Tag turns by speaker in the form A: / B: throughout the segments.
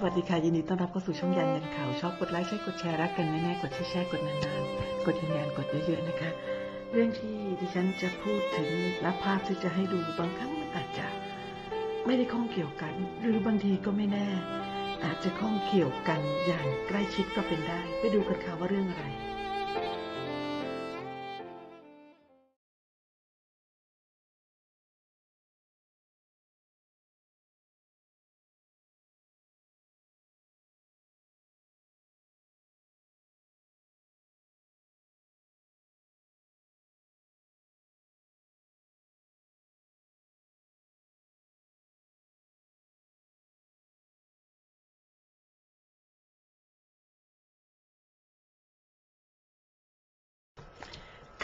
A: สวัสดีค่ะ ยินดีต้อนรับเข้าสู่ช่องยันยันข่าวชอบกดไลค์ใช่กดแชร์รักกันแน่ๆกดแชร์แช่กดนานๆกดยันยันกดเยอะๆนะคะ เรื่องที่ดิฉันจะพูดถึงและภาพที่จะให้ดูบางครั้งมันอาจจะ ไม่ได้ข้องเกี่ยวกัน หรือบางทีก็ไม่แน่ อาจจะข้องเกี่ยวกันอย่างใกล้ชิดก็เป็นได้ ไปดูกันค่ะว่าเรื่องอะไร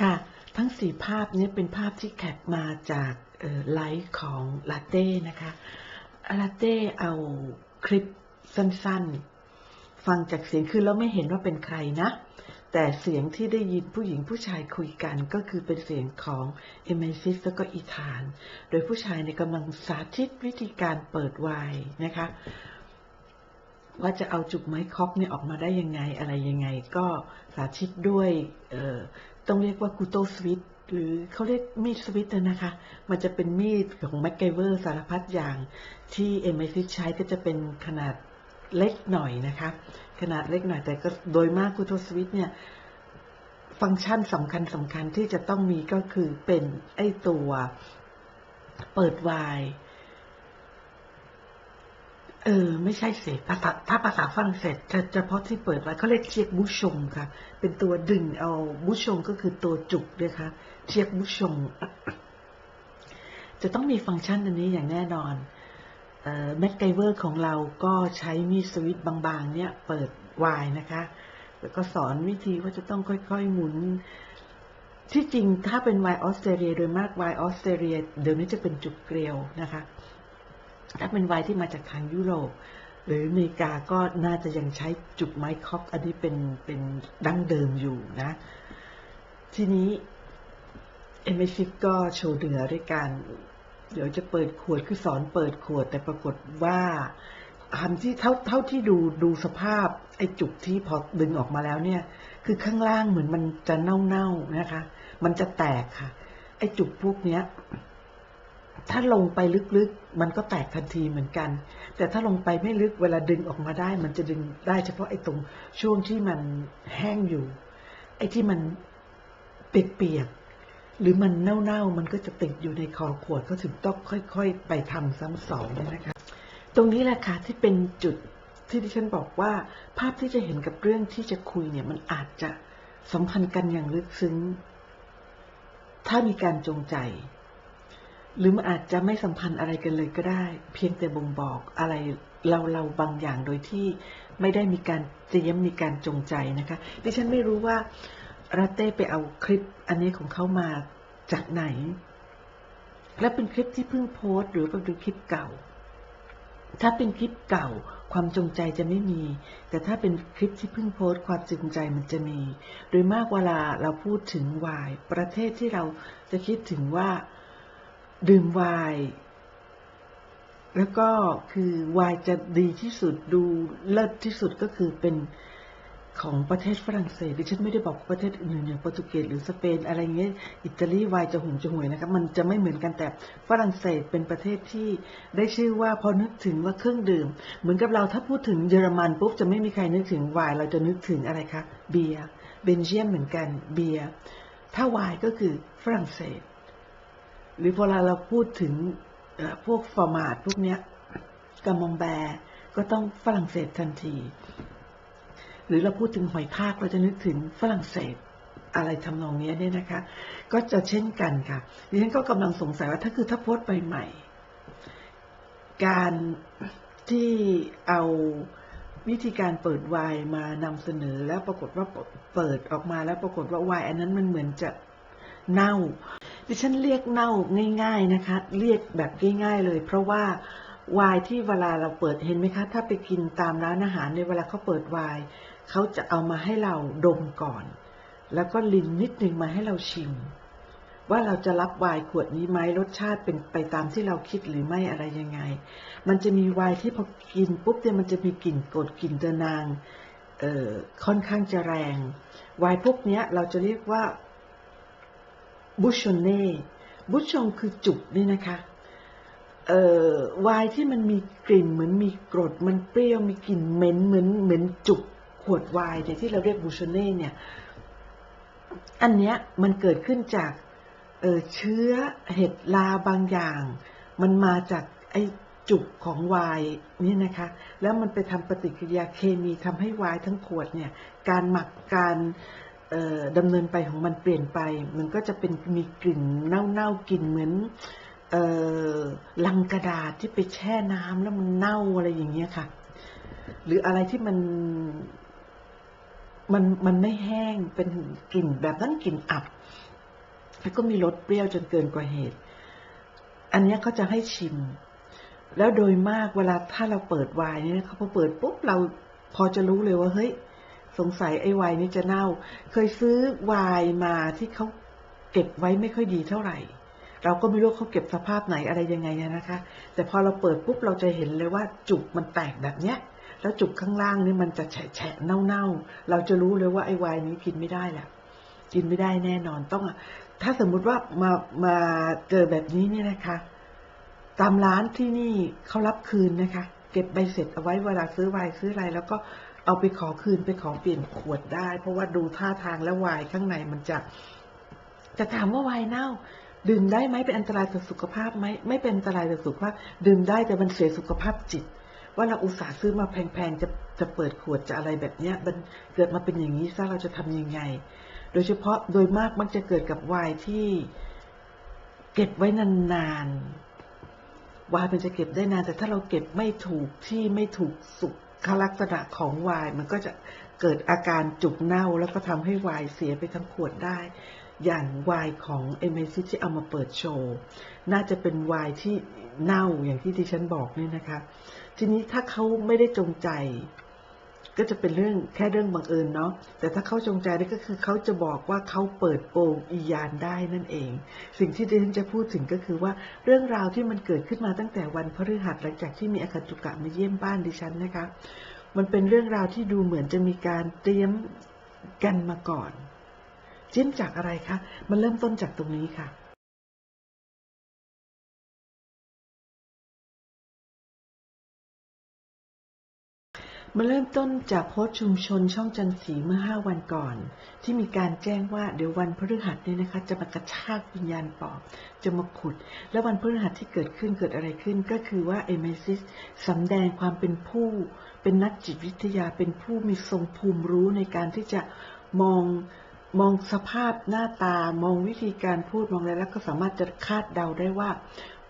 A: ค่ะ ทั้งสี่ภาพนี้เป็นภาพที่แคปมาจากไลฟ์ของลาเต้นะคะลาเต้เอาคลิปสั้นๆ ฟังจากเสียงคือเราไม่เห็นว่าเป็นใครนะ แต่เสียงที่ได้ยินผู้หญิงผู้ชายคุยกันก็คือเป็นเสียงของเอเมซิสแล้วก็อีธาน โดยผู้ชายในกำลังสาธิตวิธีการเปิดไวน์นะคะ ว่าจะเอาจุกไม้คอกเนี่ยออกมาได้ยังไงอะไรยังไง ก็สาธิตด้วย ต้องเรียกว่ากูโตสวิตหรือเขาเรียกมีดสวิตนะคะ มันจะเป็นมีดของแม c ไกเวอร์สารพัดอย่าง ที่เอ็มไอซิใช้ก็จะเป็นขนาดเล็กหน่อยนะคะ ขนาดเล็กหน่อยแต่ก็โดยมากกูโตสวิตเนี่ย ฟังก์ชันสำคัญสำคัญที่จะต้องมีก็คือเป็นไอตัวเปิดวน์ เออ ไม่ใช่เสภาษาถ้าภาษาฝรั่งเศสจะเฉพาะที่เปิดไว้เขาเรียกเชียกบุชงค่ะ เป็นตัวดึงเอาบุชงก็คือตัวจุกนะคะเชียกบุชง จะต้องมีฟังก์ชันอันนี้อย่างแน่นอนแม็กไกเวอร์ของเราก็ใช้มีสวิตช์บางๆ เนี่ยเปิดวายนะคะ แล้วก็สอนวิธีว่าจะต้องค่อยๆหมุน ที่จริงถ้าเป็นไวน์ออสเตรเลียโดยมากไวน์ออสเตรเลียเดี๋ยวนี้จะเป็นจุกเกลียวนะคะ ถ้าเป็นไวน์ที่มาจากทางยุโรป หรืออเมริกาก็น่าจะยังใช้จุกไม้คอกอันนี้เป็นเป็นดั้งเดิมอยู่นะ ทีนี้เอเมซิกก็โชว์เหนือด้วยการเดี๋ยวจะเปิดขวดคือสอนเปิดขวด แต่ปรากฏว่าทำที่เท่าเท่าที่ดูดูสภาพไอ้จุกที่พอดึงออกมาแล้วเนี่ย คือข้างล่างเหมือนมันจะเน่าๆนะคะ มันจะแตกค่ะ ไอ้จุกพวกเนี้ย ถ้าลงไปลึกๆ มันก็แตกทันทีเหมือนกัน แต่ถ้าลงไปไม่ลึกเวลาดึงออกมาได้ มันจะดึงได้เฉพาะไอ้ตรงช่วงที่มันแห้งอยู่ ไอ้ที่มันเปียกๆหรือมันเน่าๆ มันก็จะติดอยู่ในคอขวดก็ถึงต้องค่อย ๆ ไปทำซ้ำสองนะคะ ตรงนี้แหละค่ะที่เป็นจุดที่ดิฉันบอกว่า ภาพที่จะเห็นกับเรื่องที่จะคุยเนี่ยมันอาจจะสัมพันธ์กันอย่างลึกซึ้ง ถ้ามีการจงใจ หรือมันอาจจะไม่สัมพันธ์อะไรกันเลยก็ได้ เพียงแต่บ่งบอกอะไรเราเราบางอย่างโดยที่ไม่ได้มีการเตรียมมีการจงใจนะคะดิฉันไม่รู้ว่าราเต้ไปเอาคลิปอันนี้ของเขามาจากไหน และเป็นคลิปที่เพิ่งโพสต์ หรือเป็นคลิปเก่า ถ้าเป็นคลิปเก่า ความจงใจจะไม่มี แต่ถ้าเป็นคลิปที่เพิ่งโพสต์ความจงใจมันจะมี โดยมากเวลาเราพูดถึงวาย ประเทศที่เราจะคิดถึงว่า ดื่มไวน์แล้วก็คือไวน์จะดีที่สุดดูเลิศที่สุดก็คือเป็นของประเทศฝรั่งเศสดิฉันไม่ได้บอกประเทศอื่นอย่างโปรตุเกสหรือสเปนอะไรเงี้ยอิตาลีไวน์จะหุ่มจะห่วยนะครับมันจะไม่เหมือนกันแต่ฝรั่งเศสเป็นประเทศที่ได้ชื่อว่าพอนึกถึงว่าเครื่องดื่ม เหมือนกับเราถ้าพูดถึงเยอรมันปุ๊บจะไม่มีใครนึกถึงไวน์เราจะนึกถึงอะไรคะเบียร์เบนเจียมเหมือนกันเบียร์ถ้าไวน์ก็คือฝรั่งเศส หรือพอเราพูดถึงพวกฟอร์มาตพวกเนี้ยกามองแบร์ก็ต้องฝรั่งเศสทันที หรือเราพูดถึงหอยทากเราจะนึกถึงฝรั่งเศสอะไรทำนองนี้เนี่ยนะคะ ก็จะเช่นกันค่ะดิฉันก็กำลังสงสัยว่าถ้าคือถ้าโพสต์ใหม่การที่เอาวิธีการเปิดวน์มานำเสนอแล้วปรากฏว่าเปิดออกมาแล้วปรากฏว่าวน์อันนั้นมันเหมือนจะเน่า ดิฉันเรียกเน่าง่าย ๆนะคะ เรียกแบบง่าย ๆเลย เพราะว่าวายที่เวลาเราเปิดเห็นไหมคะ ถ้าไปกินตามร้านอาหารในเวลาเขาเปิดวายเขาจะเอามาให้เราดมก่อน แล้วก็ลินนิดนึงมาให้เราชิม ว่าเราจะรับวายขวดนี้ไหมรสชาติเป็นไปตามที่เราคิดหรือไม่อะไรยังไง มันจะมีวน์ที่พอกินปุ๊บเนี่ยมันจะมีกลิ่นกรดกลิ่นเดนางเอ่อค่อนข้างจะแรงวน์พวกเนี้ยเราจะเรียกว่า บุชเน่บุชงคือจุกนี่นะคะเอ่อไวน์ที่มันมีกลิ่นเหมือนมีกรด มันเปรี้ยวมีกลิ่นเหม็นเหมือนเหมือนจุกขวดไวน์เนี่ยที่เราเรียกบุชเน่เนี่ยอันเนี้ยมันเกิดขึ้นจากเออเชื้อเห็ดลาบางอย่าง มันมาจากไอจุกของไวน์นี่นะคะ แล้วมันไปทำปฏิกิริยาเคมีทำให้ไวน์ทั้งขวดเนี่ย การหมักการ ดำเนินไปของมันเปลี่ยนไป มันก็จะเป็นมีกลิ่นเน่าๆกลิ่นเหมือนลังกระดาษที่ไปแช่น้ำแล้วมันเน่าอะไรอย่างเงี้ยค่ะ หรืออะไรที่มันมันมันไม่แห้งเป็นกลิ่นแบบนั้นกลิ่นอับแล้วก็มีรสเปรี้ยวจนเกินกว่าเหตุ อันนี้เขาจะให้ชิม แล้วโดยมากเวลาถ้าเราเปิดไวน์เนี่ยเขาพอเปิดปุ๊บเราพอจะรู้เลยว่าเฮ้ย สงสัยไอ้ไวน์นี้จะเน่า เคยซื้อไวน์มาที่เขาเก็บไว้ไม่ค่อยดีเท่าไหร่ เราก็ไม่รู้เขาเก็บสภาพไหนอะไรยังไงนะคะ แต่พอเราเปิดปุ๊บเราจะเห็นเลยว่าจุกมันแตกแบบเนี้ย แล้วจุกข้างล่างนี่มันจะแฉะแฉะเน่าๆ เราจะรู้เลยว่าไอ้ไวน์นี้กินไม่ได้แหละกินไม่ได้แน่นอนต้อง ถ้าสมมุติว่ามามาเจอแบบนี้เนี่ยนะคะ ตามร้านที่นี่เขารับคืนนะคะ เก็บใบเสร็จเอาไว้เวลาซื้อไวน์ซื้ออะไรแล้วก็ เอาไปขอคืนไปขอเปลี่ยนขวดได้ เพราะว่าดูท่าทางแล้ววายข้างในมันจะจะถามว่าวายเน่า ดื่มได้ไหมเป็นอันตรายต่อสุขภาพไหมไม่เป็นอันตรายต่อสุขภาพ ดื่มได้แต่มันเสียสุขภาพจิต ว่าเราอุตส่าห์ซื้อมาแพงๆจะจะเปิดขวดจะอะไรแบบเนี้ยมันเกิดมาเป็นอย่างนี้ซะเราจะทำยังไง โดยเฉพาะโดยมากมักจะเกิดกับวายที่เก็บไว้นานๆวายมันจะเก็บได้นาน แต่ถ้าเราเก็บไม่ถูกที่ไม่ถูกสุข ลักษณะของไวน์มันก็จะเกิดอาการจุกเน่าแล้วก็ทำให้ไวน์เสียไปทั้งขวดได้ อย่างไวน์ของเอเมซิที่เอามาเปิดโชว์ น่าจะเป็นไวน์ที่เน่าอย่างที่ดิฉันบอกนี่นะคะ ทีนี้ถ้าเขาไม่ได้จงใจ ก็จะเป็นเรื่องแค่เรื่องบังเอิญเนาะแต่ถ้าเขาจงใจนี่ก็คือเขาจะบอกว่าเขาเปิดโปงอียานได้นั่นเอง สิ่งที่ดิฉันจะพูดถึงก็คือว่าเรื่องราวที่มันเกิดขึ้นมาตั้งแต่วันพฤหัสหลังจากที่มีอาคาจุกะมาเยี่ยมบ้านดิฉันนะคะ มันเป็นเรื่องราวที่ดูเหมือนจะมีการเตรียมกันมาก่อน จิ้มจากอะไรคะมันเริ่มต้นจากตรงนี้ค่ะ มาเริ่มต้นจากโพสต์ชุมชนช่องจันสีเมื่อห้าวันก่อน ที่มีการแจ้งว่าเดี๋ยววันพฤหัสเนี่ยนะคะ จะมากระชากวิญญาณปอบจะมาขุด แล้ววันพฤหัสที่เกิดขึ้นเกิดอะไรขึ้น ก็คือว่าเอเมซิสสำแดงความเป็นผู้ เป็นนักจิตวิทยาเป็นผู้มีทรงภูมิรู้ในการที่จะมองมองสภาพหน้าตามองวิธีการพูดมองอะไรแล้วก็สามารถจะคาดเดาได้ว่า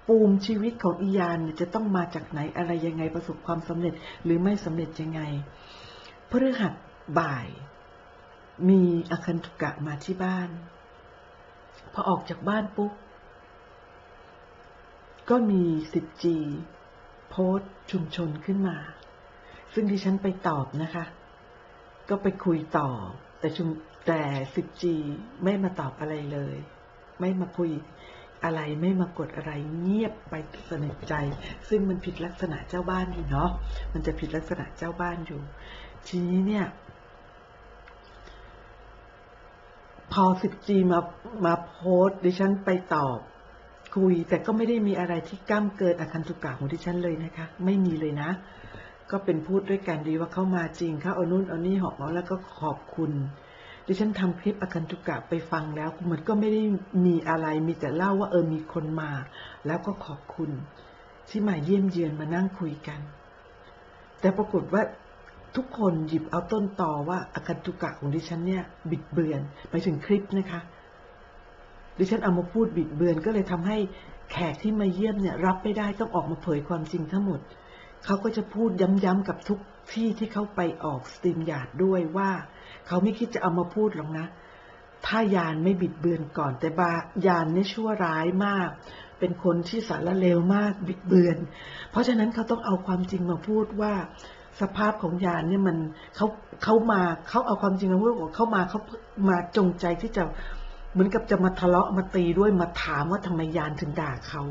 A: ปูมชีวิตของอียานเนี่ยจะต้องมาจากไหนอะไรยังไงประสบความสำเร็จหรือไม่สำเร็จยังไงพฤหัสบ่าย มีอคันตุกะมาที่บ้าน พอออกจากบ้านปุ๊บก็มีสิทจีโพสชุมชนขึ้นมา ซึ่งที่ฉันไปตอบนะคะ ก็ไปคุยต่อ แต่ชุมแต่สิทจีไม่มาตอบอะไรเลย ไม่มาคุย อะไรไม่มากดอะไรเงียบไปสนิทใจ ซึ่งมันผิดลักษณะเจ้าบ้านอยู่เนาะมันจะผิดลักษณะเจ้าบ้านอยู่ ทีนี้เนี่ยพอสิบจีมามาโพสดิฉันไปตอบคุย แต่ก็ไม่ได้มีอะไรที่ก้ามเกินอาคันตุกะของดิฉันเลยนะคะ ไม่มีเลยนะ ก็เป็นพูดด้วยกันดีว่าเข้ามาจริงเขาเอานู่นเอานี่หอบมาแล้วก็ขอบคุณ ดิฉันทำคลิปอาคันตุกะไปฟังแล้วมันก็ไม่ได้มีอะไรมีแต่เล่าว่าเออมีคนมา แล้วก็ขอบคุณ ที่มาเยี่ยมเยือนมานั่งคุยกัน แต่ปรากฏว่าทุกคนหยิบเอาต้นต่อว่าอาคันตุกะของดิฉันเนี่ย บิดเบือนไปถึงคลิปนะคะ ดิฉันเอามาพูดบิดเบือนก็เลยทำให้แขกที่มาเยี่ยมเนี่ย รับไม่ได้ต้องออกมาเผยความจริงทั้งหมดเขาก็จะพูดย้ำๆกับทุกที่ที่เขาไปออกสตรีมหยาดด้วยว่า เขาไม่คิดจะเอามาพูดหรอกนะ ถ้ายานไม่บิดเบือนก่อน แต่บายานนี่ชั่วร้ายมาก เป็นคนที่สารเลวมากบิดเบือน เพราะฉะนั้นเขาต้องเอาความจริงมาพูดว่าสภาพของยานเนี่ยมันเขาเขามาเขาเอาความจริงมาพูดว่าเขามาเขามาจงใจที่จะเหมือนกับจะมาทะเลาะมาตีด้วยมาถามว่าทำไมยานถึงด่าเขา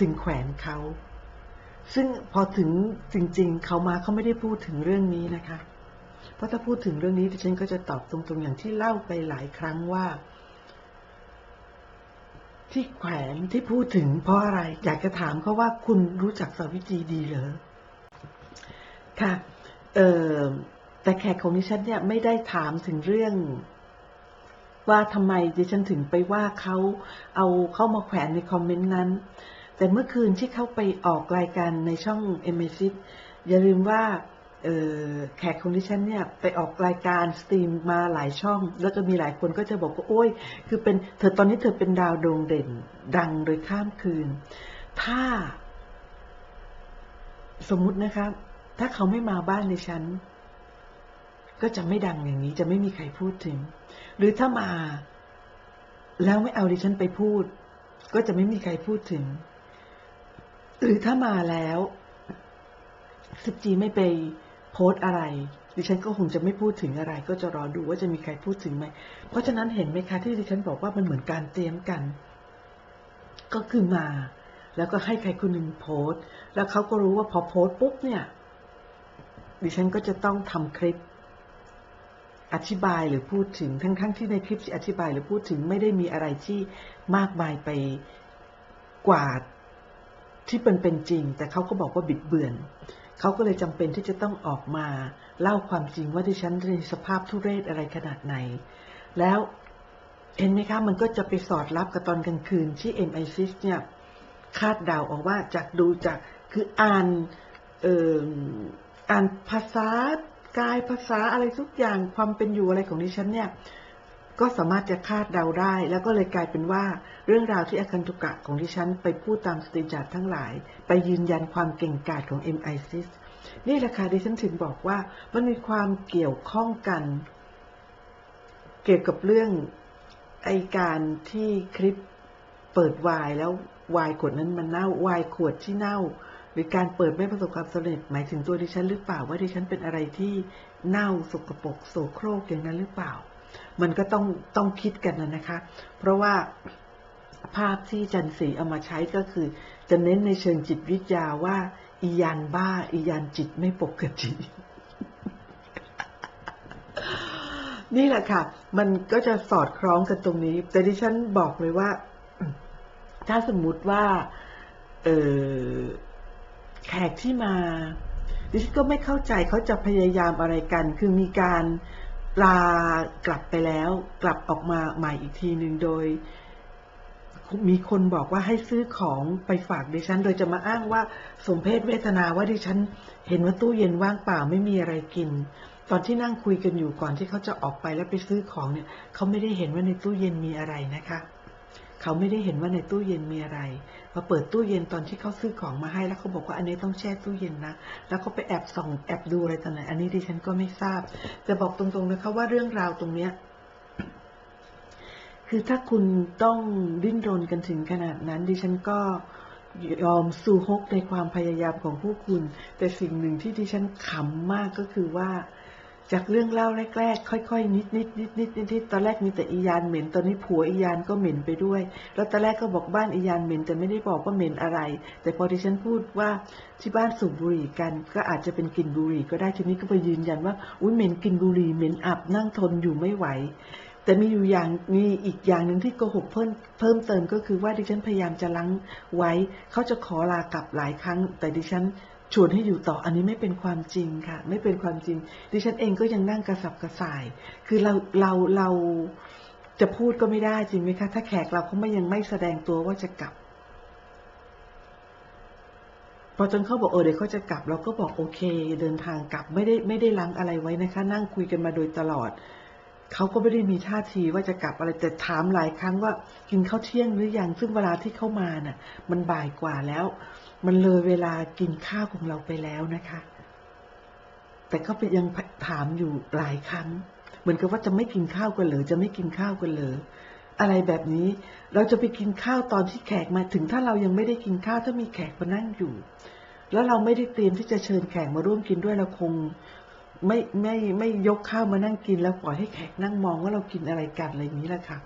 A: ถึงแขวนเขา ซึ่งพอถึงจริง ๆ เขามาเขาไม่ได้พูดถึงเรื่องนี้นะคะ เพราะถ้าพูดถึงเรื่องนี้ดิฉันก็จะตอบตรงๆอย่างที่เล่าไปหลายครั้งว่า ที่แขวนที่พูดถึงเพราะอะไร อยากจะถามเขาว่าคุณรู้จักสาวิตรีดีเหรอค่ะเออแต่แขกของดิฉันเนี่ยไม่ได้ถามถึงเรื่องว่าทำไมดิฉันถึงไปว่าเขาเอาเข้ามาแขวนในคอมเมนต์นั้น แต่เมื่อคืนที่เขาไปออกรายการในช่อง m อ c อย่าลืมว่า แขกของดิฉันเนี่ยไปออกรายการสตรีมมาหลายช่อง แล้วก็มีหลายคนก็จะบอกว่าโอ้ย คือเป็นเธอตอนนี้เธอเป็นดาวโด่งเด่น ดังโดยข้ามคืน ถ้า สมมุตินะครับถ้าเขาไม่มาบ้านในฉัน ก็จะไม่ดังอย่างนี้จะไม่มีใครพูดถึง หรือถ้ามา แล้วไม่เอาดิฉันไปพูด ก็จะไม่มีใครพูดถึง หรือถ้ามาแล้วสิบจีไม่ไป โพสต์อะไร ดิฉันก็คงจะไม่พูดถึงอะไร ก็จะรอดูว่าจะมีใครพูดถึงไหม เพราะฉะนั้นเห็นไหมคะที่ดิฉันบอกว่ามันเหมือนการเตรียมกัน ก็คือมา แล้วก็ให้ใครคนหนึ่งโพสต์แล้วเขาก็รู้ว่าพอโพสต์ปุ๊บเนี่ย ดิฉันก็จะต้องทำคลิป อธิบายหรือพูดถึงทั้งๆทที่ในคลิปที่อธิบายหรือพูดถึงไม่ได้มีอะไรที่มากมายไปกว่าที่เป็นเป็นจริง แต่เขาก็บอกว่าบิดเบือน เขาก็เลยจำเป็นที่จะต้องออกมา เล่าความจริงว่าที่ฉันในสภาพทุเรศอะไรขนาดไหน แล้วเห็นไหมคะ มันก็จะไปสอดรับกับตอนกลางคืนที่ MI6 เนี่ยคาดเดาออกว่าจากดูจากคืออ่านเอ่ออ่านภาษากายภาษาอะไรทุกอย่างความเป็นอยู่อะไรของดิฉันเนี่ย ก็สามารถจะคาดเดาได้ แล้วก็เลยกลายเป็นว่า เรื่องราวที่อาคันตุกะของดิฉัน ไปพูดตามสติจัดทั้งหลาย ไปยืนยันความเก่งกาจของ MI6 นี่แหละค่ะดิฉันถึงบอกว่ามันมีความเกี่ยวข้องกัน เกี่ยวกับเรื่องไอการที่คลิปเปิดวายแล้ววายขวดนั้นมันเน่าวายขวดที่เน่า หรือการเปิดไม่ประสบความสำเร็จ หมายถึงตัวดิฉันหรือเปล่าว่าดิฉันเป็นอะไรที่เน่าสกปรกโสโครกอย่างนั้นหรือเปล่า มันก็ต้องต้องคิดกันนะนะคะ เพราะว่าภาพที่จันสีเอามาใช้ก็คือ จะเน้นในเชิงจิตวิทยาว่าอียานบ้าอียานจิตไม่ปกตินี่แหละค่ะ มันก็จะสอดคล้องกันตรงนี้ แต่ดิฉันบอกเลยว่า ถ้าสมมุติว่าเออแขกที่มา ดิฉันก็ไม่เข้าใจเขาจะพยายามอะไรกัน คือมีการ ลากลับไปแล้วกลับออกมาใหม่อีกทีหนึ่งโดย มีคนบอกว่าให้ซื้อของไปฝากดิฉัน โดยจะมาอ้างว่าสมเพศเวทนาว่าดิฉัน เห็นว่าตู้เย็นว่างเปล่าไม่มีอะไรกิน ตอนที่นั่งคุยกันอยู่ก่อนที่เขาจะออกไปแล้วไปซื้อของเนี่ย เขาไม่ได้เห็นว่าในตู้เย็นมีอะไรนะคะ เขาไม่ได้เห็นว่าในตู้เย็นมีอะไรพอเปิดตู้เย็นตอนที่เขาซื้อของมาให้แล้วเขาบอกว่าอันนี้ต้องแช่ตู้เย็นนะ แล้วก็ไปแอบส่องแอบดูอะไรต่างๆอันนี้ดิฉันก็ไม่ทราบ แต่บอกตรงๆนะคะว่าเรื่องราวตรงเนี้ยคือถ้าคุณต้องดิ้นรนกันถึงขนาดนั้น ดิฉันก็ยอมสู้ฮกในความพยายามของผู้คุณ แต่สิ่งหนึ่งที่ดิฉันขำมากก็คือว่า จากเรื่องเล่าแรกๆ ค่อยๆ นิดๆนิดๆนิดๆนิดๆตอนแรกมีแต่อียานเหม็น ตอนนี้ผัวอียานก็เหม็นไปด้วย แล้วตอนแรกก็บอกบ้านอียานเหม็นแต่ไม่ได้บอกว่าเหม็นอะไร แต่พอดิฉันพูดว่าที่บ้านสูบบุหรี่กัน ก็อาจจะเป็นกลิ่นบุหรี่ก็ได้ทีนี้ก็ไปยืนยันว่า อุ้ยเหม็นกลิ่นบุหรี่เหม็นอับนั่งทนอยู่ไม่ไหว แต่มีอยู่อย่างมีอีกอย่างหนึ่งที่โกหกเพิ่มเพิ่มเติมก็คือว่าดิฉันพยายามจะล้างไว้ เขาจะขอลากลับหลายครั้ง แต่ดิฉัน ชวนให้อยู่ต่ออันนี้ไม่เป็นความจริงค่ะ ไม่เป็นความจริง ดิฉันเองก็ยังนั่งกระสับกระส่าย คือเราเราเราจะพูดก็ไม่ได้จริงไหมคะ ถ้าแขกเราเขาไม่ยังไม่แสดงตัวว่าจะกลับ พอจนเขาบอกเออเดี๋ยวเขาจะกลับ เราก็บอกโอเค เดินทางกลับไม่ได้ไม่ได้ล้างอะไรไว้นะคะ นั่งคุยกันมาโดยตลอด เขาก็ไม่ได้มีท่าทีว่าจะกลับอะไรแต่ถามหลายครั้งว่ากินข้าวเที่ยงหรือยังซึ่งเวลาที่เข้ามาน่ะ มันบ่ายกว่าแล้ว มันเลยเวลากินข้าวของเราไปแล้วนะคะ แต่เขาไปยังถามอยู่หลายครั้ง เหมือนกับว่าจะไม่กินข้าวกันเหรือจะไม่กินข้าวกันเหรออะไรแบบนี้เราจะไปกินข้าวตอนที่แขกมาถึงถ้าเรายังไม่ได้กินข้าวถ้ามีแขกมานั่งอยู่ แล้วเราไม่ได้เตรียมที่จะเชิญแขกมาร่วมกินด้วยเราคง ไม่ไม่ไม่ยกข้าวมานั่งกินแล้วปล่อยให้แขกนั่งมองว่าเรากินอะไรกันอะไรอย่างนี้แหละค่ะ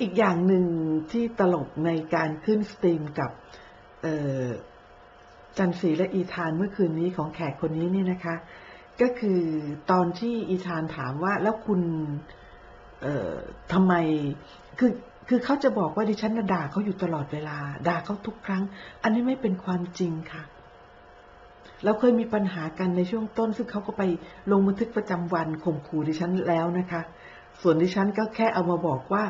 A: อีกอย่างหนึ่งที่ตลกในการขึ้นสตรีมกับจันทรีและอีธานเมื่อคืนนี้ของแขกคนนี้เนี่ยนะคะ ก็คือตอนที่อีธานถามว่าแล้วคุณเอ่อทำไมคือคือเขาจะบอกว่าดิฉันด่าเขาอยู่ตลอดเวลา ด่าเขาทุกครั้ง อันนี้ไม่เป็นความจริงค่ะ เราเคยมีปัญหากันในช่วงต้น ซึ่งเขาก็ไปลงบันทึกประจำวันข่มขู่ดิฉันแล้วนะคะ ส่วนดิฉันก็แค่เอามาบอกว่า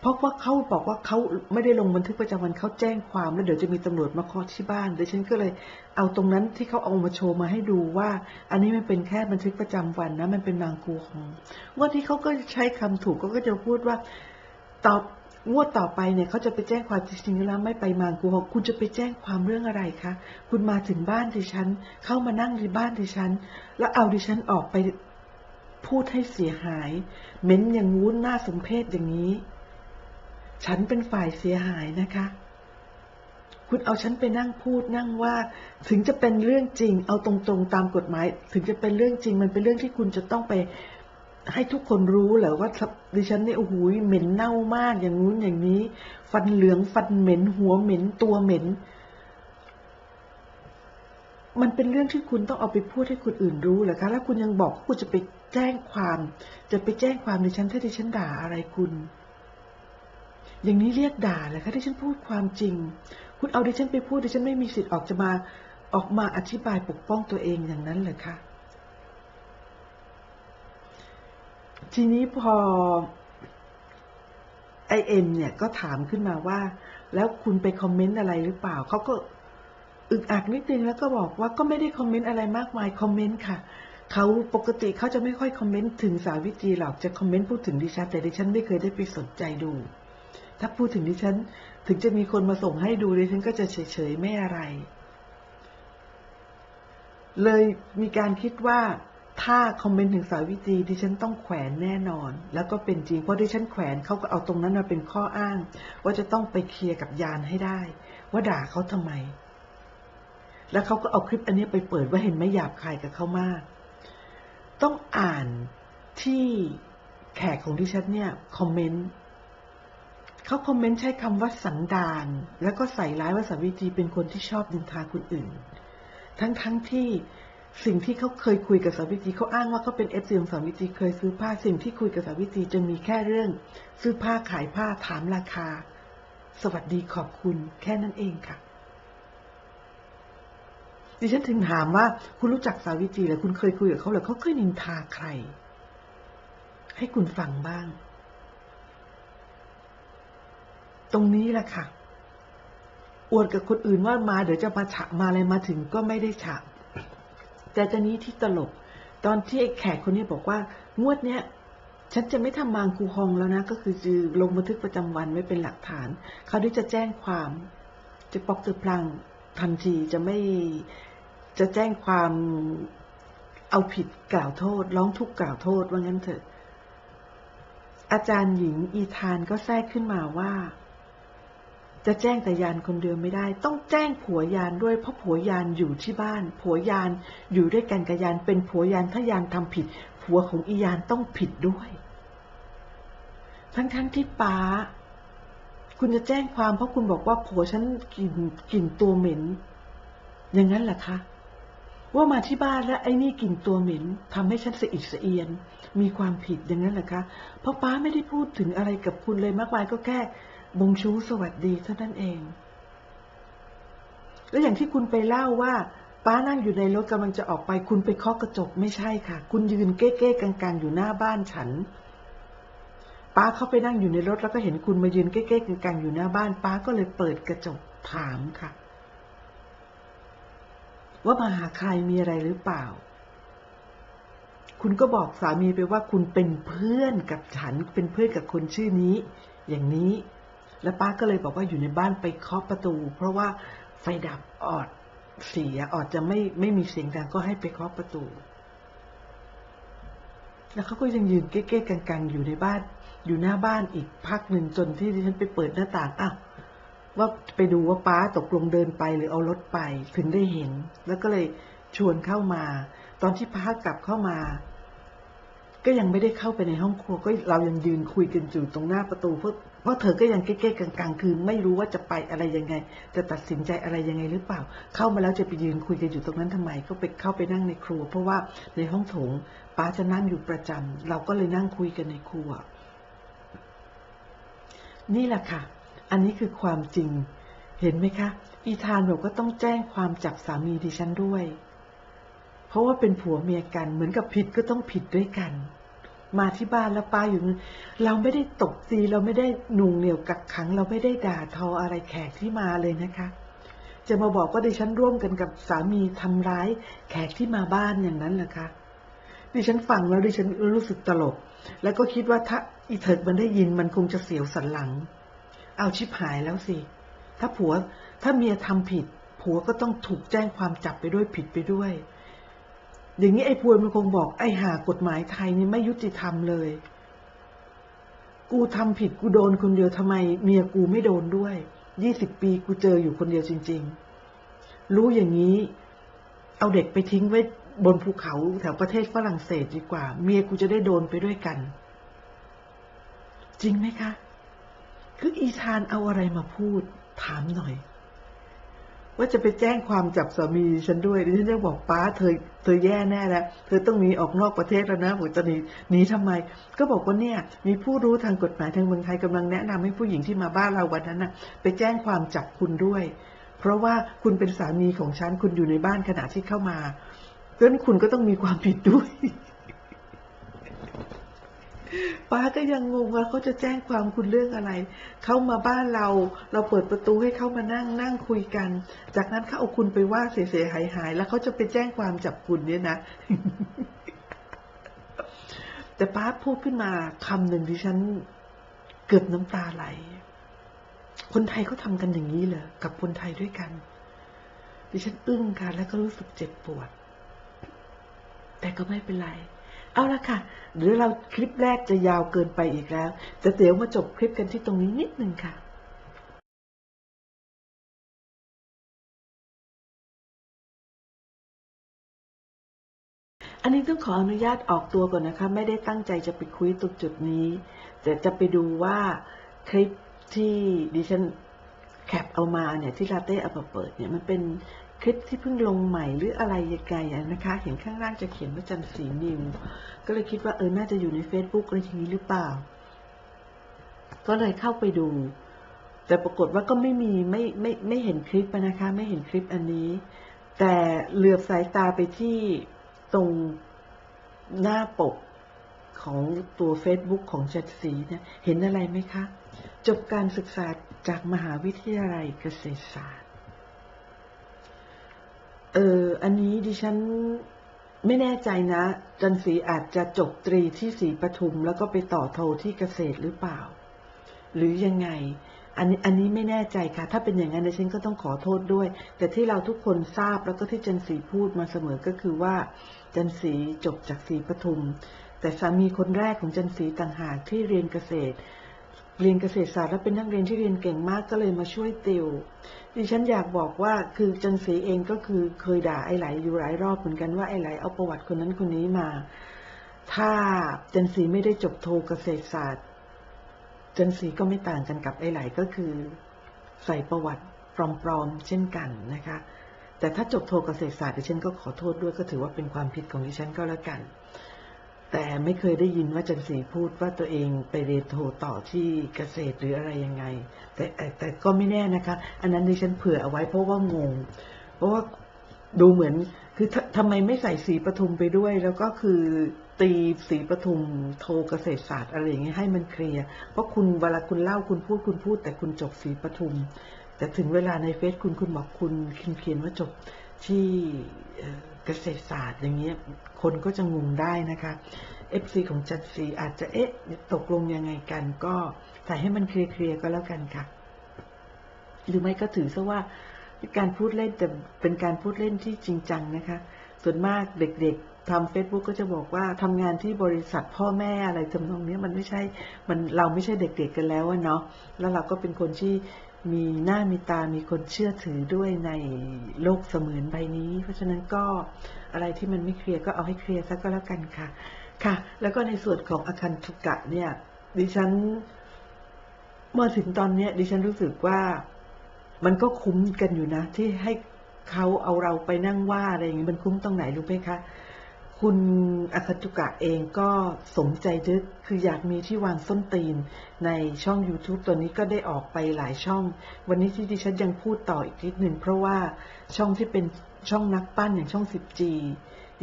A: เพราะว่าเขาบอกว่าเขาไม่ได้ลงบันทึกประจำวันเขาแจ้งความแล้วเดี๋ยวจะมีตำรวจมาเคาะที่บ้านดิฉันก็เลยเอาตรงนั้นที่เขาเอามาโชว์มาให้ดูว่า อันนี้มันเป็นแค่บันทึกประจำวันนะมันเป็นนางกูของวันที่เขาก็ใช้คำถูกก็จะพูดว่าตอบ งวดต่อไปเนี่ยเขาจะไปแจ้งความจริงๆแล้วไม่ไปมางกูของคุณจะไปแจ้งความเรื่องอะไรคะคุณมาถึงบ้านดิฉัน เข้ามานั่งในบ้านดิฉัน แล้วเอาดิฉันออกไปพูดให้เสียหายเหม็นอย่างงู้นหน้าสมเพศอย่างนี้ ฉันเป็นฝ่ายเสียหายนะคะคุณเอาฉันไปนั่งพูดนั่งว่า ถึงจะเป็นเรื่องจริง เอาตรงๆตามกฎหมาย ถึงจะเป็นเรื่องจริง มันเป็นเรื่องที่คุณจะต้องไป ให้ทุกคนรู้เหรอว่าดิฉันเนี่ยโอ้โหเหม็นเน่ามากอย่างงู้นอย่างนี้ ฟันเหลืองฟันเหม็น หัวเหม็นตัวเหม็น มันเป็นเรื่องที่คุณต้องเอาไปพูดให้คนอื่นรู้เหรอคะแล้วคุณยังบอกว่าคุณจะไปแจ้งความ จะไปแจ้งความดิฉันถ้าดิฉันด่าอะไรคุณ อย่างนี้เรียกด่าเหรอคะที่ฉันพูดความจริง คุณเอาดิฉันไปพูดดิฉันไม่มีสิทธิ์ออกจะมาออกมาอธิบายปกป้องตัวเองอย่างนั้นเหรอคะ ทีนี้พอไอเอ็มเนี่ยก็ถามขึ้นมาว่า แล้วคุณไปคอมเมนต์อะไรหรือเปล่า เขาก็อึกอักนิดนึงแล้วก็บอกว่าก็ไม่ได้คอมเมนต์อะไรมากมายคอมเมนต์ค่ะเขาปกติเขาจะไม่ค่อยคอมเมนต์ถึงสาวิตรีหรอกจะคอมเมนต์พูดถึงดิฉันแต่ดิฉันไม่เคยได้ไปสนใจดู ถ้าพูดถึงดิฉัน ถึงจะมีคนมาส่งให้ดูดิฉันก็จะเฉยๆไม่อะไร เลยมีการคิดว่า ถ้าคอมเมนต์ถึงสาวิตรีดิฉันต้องแขวนแน่นอน แล้วก็เป็นจริงเพราะดิฉันแขวนเขาก็เอาตรงนั้นมาเป็นข้ออ้าง ว่าจะต้องไปเคลียร์กับยานให้ได้ ว่าด่าเขาทำไม แล้วเขาก็เอาคลิปอันนี้ไปเปิดว่าเห็นไม่หยาบคายกับเขามาก ต้องอ่านที่แขกของดิฉันเนี่ยคอมเมนต์เขาคอมเมนต์ใช้คำว่าสันดานแล้วก็ใส่ร้ายว่าสาวิตรีเป็นคนที่ชอบดินทาคนอื่น ทั้งๆทที่ สิ่งที่เขาเคยคุยกับสาวิตรีเขาอ้างว่าเขาเป็นเอฟซีของสาวิตรีเคยซื้อผ้าสิ่งที่คุยกับสาวิตรีจะมีแค่เรื่อง ซื้อผ้าขายผ้าถามราคา สวัสดีขอบคุณ แค่นั้นเองค่ะ ดิฉันถึงถามว่า คุณรู้จักสาวิตรีหรือคุณเคยคุยกับเขาหรือเขาเคยนินทาใคร ให้คุณฟังบ้าง ตรงนี้แหละค่ะอวดกับคนอื่นว่ามาเดี๋ยวจะมาฉะมาอะไรมาถึงก็ไม่ได้ฉะ แต่ตอนนี้ที่ตลก ตอนที่แขกคนนี้บอกว่างวดเนี้ยฉันจะไม่ทำมางคูฮองแล้วนะ ก็คือจะลงบันทึกประจำวันไว้เป็นหลักฐาน เขาที่จะแจ้งความ จะปอกตือพลังทันทีจะไม่จะแจ้งความเอาผิดกล่าวโทษ ร้องทุกข์กล่าวโทษว่างั้นเถอะ อาจารย์หญิงอีธานก็แทรกขึ้นมาว่า จะแจ้งแต่ยานคนเดียวไม่ได้ ต้องแจ้งผัวยานด้วยเพราะผัวยานอยู่ที่บ้าน ผัวยานอยู่ด้วยกันกับยานเป็นผัวยานถ้ายานทำผิด ผัวของอียานต้องผิดด้วย ทั้งๆทที่ป้า คุณจะแจ้งความเพราะคุณบอกว่าผัวฉันกลิ่นกลิ่นตัวเหม็น อย่างนั้นแหละคะว่ามาที่บ้านแล้วไอ้นี่กลิ่นตัวเหม็นทำให้ฉันสะอิดสะเอียน มีความผิดอย่างนั้นแหละคะ เพราะป้าไม่ได้พูดถึงอะไรกับคุณเลยมากมายก็แค่ บงชูสวัสดีเท่านั้นเอง แล้วอย่างที่คุณไปเล่าว่า ป้านั่งอยู่ในรถกำลังจะออกไป คุณไปเคาะกระจกไม่ใช่ค่ะ คุณยืนเก้เก้กังๆอยู่หน้าบ้านฉัน ป้าเข้าไปนั่งอยู่ในรถแล้วก็เห็นคุณมายืนเก้เก้กังๆอยู่หน้าบ้าน ป้าก็เลยเปิดกระจกถามค่ะ ว่ามาหาใครมีอะไรหรือเปล่าคุณก็บอกสามีไปว่าคุณเป็นเพื่อนกับฉันเป็นเพื่อนกับคนชื่อนี้ อย่างนี้ แล้วป้าก็เลยบอกว่าอยู่ในบ้านไปเคาะประตู เพราะว่าไฟดับออดเสียออดจะไม่ไม่มีเสียงดังก็ให้ไปเคาะประตู แล้วเขาก็ยังยืนเก๊ๆกังๆอยู่ในบ้าน อยู่หน้าบ้านอีกพักหนึ่งจนที่ดิฉันไปเปิดหน้าต่างอ้าวว่าไปดูว่าป้าตกลงเดินไปหรือเอารถไปถึงได้เห็น แล้วก็เลยชวนเข้ามา ตอนที่ป้ากลับเข้ามา ก็ยังไม่ได้เข้าไปในห้องครัวก็เรายังยืนคุยกันอยู่ตรงหน้าประตูเพราะเพราะเธอก็ยังเก๊กๆกลางๆคือไม่รู้ว่าจะไปอะไรยังไง จะตัดสินใจอะไรยังไงหรือเปล่า เข้ามาแล้วจะไปยืนคุยกันอยู่ตรงนั้นทำไม ก็ไปเข้าไปนั่งในครัว เพราะว่าในห้องโถงป้าจะนั่งอยู่ประจำเราก็เลยนั่งคุยกันในครัว นี่แหละค่ะ อันนี้คือความจริง เห็นไหมคะ อีธานบอกก็ต้องแจ้งความจับสามีดิฉันด้วย เพราะว่าเป็นผัวเมียกันเหมือนกับผิดก็ต้องผิดด้วยกัน มาที่บ้านแล้วป้าอยู่เราไม่ได้ตบตีเราไม่ได้หนุ่งเหนี่ยวกักขัง เราไม่ได้ด่าทออะไรแขกที่มาเลยนะคะ จะมาบอกว่าดิฉันร่วมกันกับสามีทำร้ายแขกที่มาบ้านอย่างนั้นเหรอคะดิฉันฟังแล้วดิฉันรู้สึกตลก แล้วก็คิดว่าถ้าอีเถิดมันได้ยินมันคงจะเสียวสันหลัง เอาชิบหายแล้วสิ ถ้าผัวถ้าเมียทำผิด ผัวก็ต้องถูกแจ้งความจับไปด้วยผิดไปด้วย อย่างนี้ไอ้พวยมันคงบอกไอ้หากฎหมายไทยนี่ไม่ยุติธรรมเลย กูทำผิดกูโดนคนเดียวทำไม เมียกูไม่โดนด้วย ยี่สิบปีกูเจออยู่คนเดียวจริง ๆ รู้อย่างนี้ เอาเด็กไปทิ้งไว้บนภูเขาแถวประเทศฝรั่งเศสดีกว่า เมียกูจะได้โดนไปด้วยกัน จริงไหมคะ คืออีธานเอาอะไรมาพูด ถามหน่อย ว่าจะไปแจ้งความจับสามีฉันด้วยดิฉันจะบอกป้าเธอเธอแย่แน่แล้ว เธอต้องหนีออกนอกประเทศแล้วนะบอกจะหนีหนีทำไม ก็บอกว่าเนี่ย มีผู้รู้ทางกฎหมายทางเมืองไทยกำลังแนะนำให้ผู้หญิงที่มาบ้านเราวันนั้นนะไปแจ้งความจับคุณด้วย เพราะว่าคุณเป็นสามีของฉันคุณอยู่ในบ้านขณะที่เข้ามาเพราะฉะนั้นคุณก็ต้องมีความผิดด้วย ป้าก็ยังงงว่าเขาจะแจ้งความคุณเรื่องอะไร เข้ามาบ้านเรา เราเปิดประตูให้เขามานั่งนั่งคุยกัน จากนั้นเขาเอาคุณไปว่าเสียหายหายแล้วเขาจะไปแจ้งความจับคุณเนี่ยนะ แต่ป้าพูดขึ้นมาคำหนึ่งดิฉันเกือบน้ำตาไหล คนไทยเขาทำกันอย่างนี้เหรอ กับคนไทยด้วยกัน ดิฉันอึ้งค่ะ แล้วก็รู้สึกเจ็บปวด แต่ก็ไม่เป็นไร เอาละค่ะเดี๋ยวเราคลิปแรกจะยาวเกินไปอีกแล้วแต่เดี๋ยวมาจบคลิปกันที่ตรงนี้นิดนึงค่ะอันนี้ต้องขออนุญาตออกตัวก่อนนะคะ ไม่ได้ตั้งใจจะไปคุยตรงจุดนี้ แต่จะไปดูว่าคลิปที่ดิฉันแคปเอามาเนี่ยที่ลาเต้เอามาเปิดเนี่ยมันเป็น คลิปที่เพิ่งลงใหม่หรืออะไรยังไงอะนะคะ เห็นข้างล่างจะเขียนว่าจันสีนิว ก็เลยคิดว่าเออ น่าจะอยู่ใน Facebook อะไรอย่างนี้หรือเปล่า ก็เลยเข้าไปดู แต่ปรากฏว่าก็ไม่มีไม่ไม่ไม่เห็นคลิปนะคะ ไม่เห็นคลิปอันนี้ แต่เหลือบสายตาไปที่ตรงหน้าปกของตัว Facebook ของจัดสีเนี่ยเห็นอะไรไหมคะ จบการศึกษาจากมหาวิทยาลัยเกษตรศาสตร์ ออ อันนี้ดิฉันไม่แน่ใจนะ จันสีอาจจะจบตรีที่ศรีปทุม แล้วก็ไปต่อโทที่เกษตรหรือเปล่า หรือยังไง อันนี้อันนี้ไม่แน่ใจค่ะ ถ้าเป็นอย่างนั้นดิฉันก็ต้องขอโทษด้วย แต่ที่เราทุกคนทราบแล้วก็ที่จันสีพูดมาเสมอก็คือว่า จันสีจบจากศรีปทุม แต่สามีคนแรกของจันสีต่างหากที่เรียนเกษตร เรียนเกษตรศาสตร์และเป็นนักเรียนที่เรียนเก่งมากก็เลยมาช่วยติว ดิฉันอยากบอกว่าคือจันสีเองก็คือเคยด่าไอ้ไหลอยู่หลายรอบเหมือนกันว่าไอ้ไหลเอาประวัติคนนั้นคนนี้มา ถ้าจันสีไม่ได้จบโทเกษตรศาสตร์ จันสีก็ไม่ต่างกันกับไอ้ไหลก็คือ ใส่ประวัติปลอมๆเช่นกันนะคะ แต่ถ้าจบโทเกษตรศาสตร์ดิฉันก็ขอโทษด้วยก็ถือว่าเป็นความผิดของดิฉันก็แล้วกัน แต่ไม่เคยได้ยินว่าจันสีพูดว่าตัวเองไปเรียนโทต่อที่เกษตรหรืออะไรยังไง แต่แต่ก็ไม่แน่นะคะ อันนั้นดิฉันเผื่อเอาไว้เพราะว่างง เพราะว่าดูเหมือนคือททำไมไม่ใส่สีปทุมไปด้วย แล้วก็คือตีสีปทุมโทเกษตรศาสตร์อะไรอย่างเงี้ยให้มันเคลียร์เพราะคุณเวลาคุณเล่าคุณพูดคุณพูด แต่คุณจบสีปทุม แต่ถึงเวลาในเฟซคุณคุณบอกคุณเขียนว่าจบที่ เกษตรศาสตร์อย่างเงี้ยคนก็จะงงได้นะคะ FC ของจันสีอาจจะเอ๊ะตกลงยังไงกันก็ใส่ให้มันเคลียร์ๆก็แล้วกันค่ะ หรือไม่ก็ถือซะว่าการพูดเล่นแต่เป็นการพูดเล่นที่จริงจังนะคะ ส่วนมากเด็กๆทำเฟซบุ๊กก็จะบอกว่าทำงานที่บริษัทพ่อแม่อะไรทำนองเนี้ยมันไม่ใช่มันเราไม่ใช่เด็กๆกันแล้วเนาะแล้วเราก็เป็นคนที่ มีหน้ามีตามีคนเชื่อถือด้วยในโลกเสมือนใบนี้ เพราะฉะนั้นก็อะไรที่มันไม่เคลียร์ก็เอาให้เคลียร์ซะก็แล้วกันค่ะ ค่ะ แล้วก็ในส่วนของอาคันทุกะเนี่ย ดิฉันเมาถึงตอนเนี้ย ดิฉันรู้สึกว่ามันก็คุ้มกันอยู่นะ ที่ให้เขาเอาเราไปนั่งว่าอะไรอย่างนี้มันคุ้มตรงไหนรู้ไหมคะ คุณอคันทุกะเองก็สมใจดึก คืออยากมีที่วางส้นตีน ในช่อง YouTube ตัวนี้ก็ได้ออกไปหลายช่อง วันนี้ที่ดิฉันยังพูดต่ออีกนิดหนึ่ง เพราะว่าช่องที่เป็นช่องนักปั้นอย่างช่อง 10G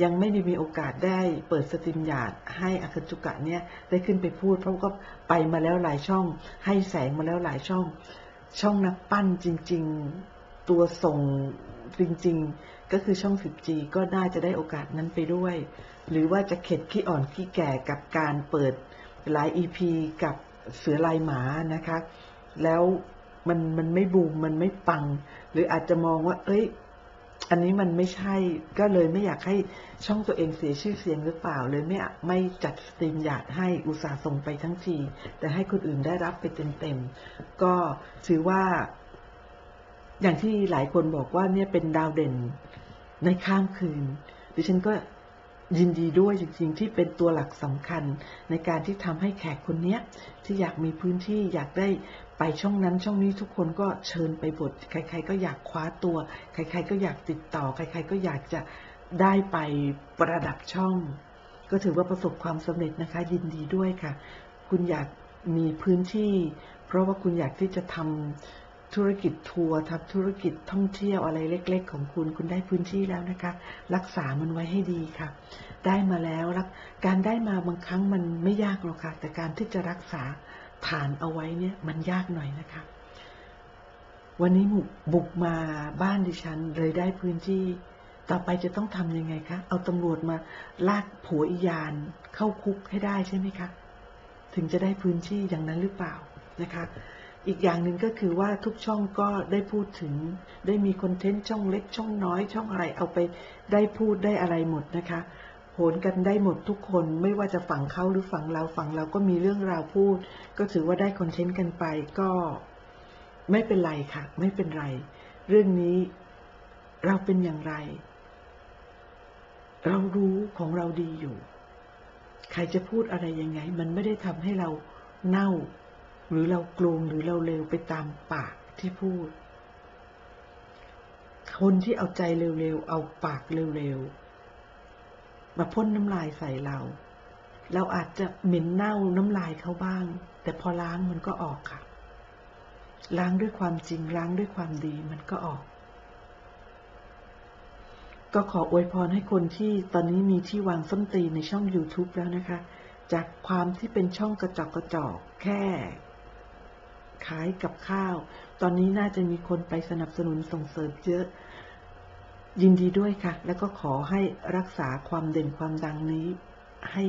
A: ยังไม่ได้มีโอกาสได้เปิดสตรีมหยาดให้อาคจุกะเนี่ยได้ขึ้นไปพูด เพราะก็ไปมาแล้วหลายช่อง ให้แสงมาแล้วหลายช่อง ช่องนักปั้นจริง ๆ ตัวส่งจริง ๆ ก็คือช่อง 10G ก็น่าจะได้โอกาสนั้นไปด้วย หรือว่าจะเข็ดขี้อ่อนขี้แก่กับการเปิดหลาย EP กับเสือลายหมานะคะ แล้วมันมันไม่บูมมันไม่ปัง หรืออาจจะมองว่า เอ้ย อันนี้มันไม่ใช่ก็เลยไม่อยากให้ช่องตัวเองเสียชื่อเสียงหรือเปล่า เลยไม่ไม่จัดสตรีมหยาดให้อุตสาห์ส่งไปทั้งที แต่ให้คนอื่นได้รับไปเต็มๆก็ถือว่า อย่างที่หลายคนบอกว่าเนี่ยเป็นดาวเด่น ในข้ามคืน ดิฉันก็ยินดีด้วยจริงๆ ที่เป็นตัวหลักสำคัญ ในการที่ทำให้แขกคนนี้ที่อยากมีพื้นที่อยากได้ไปช่องนั้นช่องนี้ทุกคนก็เชิญไปบทใคร ๆ ก็อยากคว้าตัว ใคร ๆ ก็อยากติดต่อ ใคร ๆ ก็อยากจะได้ไปประดับช่อง ก็ถือว่าประสบความสำเร็จนะคะ ยินดีด้วยค่ะ คุณอยากมีพื้นที่ เพราะว่าคุณอยากที่จะทำ ธุรกิจทัวร์ทำธุรกิจท่องเที่ยวอะไรเล็ก ๆ ของคุณ คุณได้พื้นที่แล้วนะคะ รักษามันไว้ให้ดีค่ะ ได้มาแล้วการได้มาบางครั้งมันไม่ยากหรอกค่ะ แต่การที่จะรักษาฐานเอาไว้เนี่ยมันยากหน่อยนะคะ วันนี้บุกมาบ้านดิฉันเลยได้พื้นที่ ต่อไปจะต้องทำยังไงคะ เอาตำรวจมาลากผัวอียานเข้าคุกให้ได้ใช่ไหมคะ ถึงจะได้พื้นที่อย่างนั้นหรือเปล่านะคะ อีกอย่างหนึ่งก็คือว่าทุกช่องก็ได้พูดถึง ได้มีคอนเทนต์ช่องเล็กช่องน้อยช่องอะไรเอาไปได้พูดได้อะไรหมดนะคะโหนกันได้หมดทุกคนไม่ว่าจะฝั่งเขาหรือฝั่งเราฝั่งเราก็มีเรื่องราวพูด ก็ถือว่าได้คอนเทนต์กันไปก็ไม่เป็นไรค่ะ ไม่เป็นไร เรื่องนี้เราเป็นอย่างไร เรารู้ของเราดีอยู่ ใครจะพูดอะไรยังไง มันไม่ได้ทำให้เราเน่า หรือเรากลงหรือเราเร็วไปตามปากที่พูด คนที่เอาใจเร็วๆ เอาปากเร็วๆ มาพ่นน้ำลายใส่เรา เราอาจจะเหม็นเน่าน้ำลายเขาบ้าง แต่พอล้างมันก็ออกค่ะ ล้างด้วยความจริงล้างด้วยความดีมันก็ออก ก็ขออวยพรให้คนที่ตอนนี้มีที่วางส้นตีนในช่อง YouTube แล้วนะคะ จากความที่เป็นช่องกระจอกกระจอกแค่ ขายกับข้าว ตอนนี้น่าจะมีคนไปสนับสนุนส่งเสริมเยอะ ยินดีด้วยค่ะ แล้วก็ขอให้รักษาความเด่นความดังนี้ให้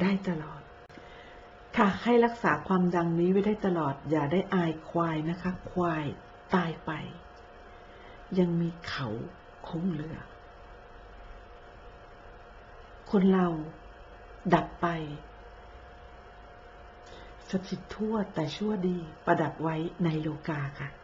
A: ได้ตลอด ค่ะ ให้รักษาความดังนี้ไว้ได้ตลอด อย่าได้อายควายนะคะ ควายตายไป ยังมีเขาคงเหลือ คนเราดับไป สถิตทั่วแต่ชั่วดีประดับไว้ในโลกาค่ะ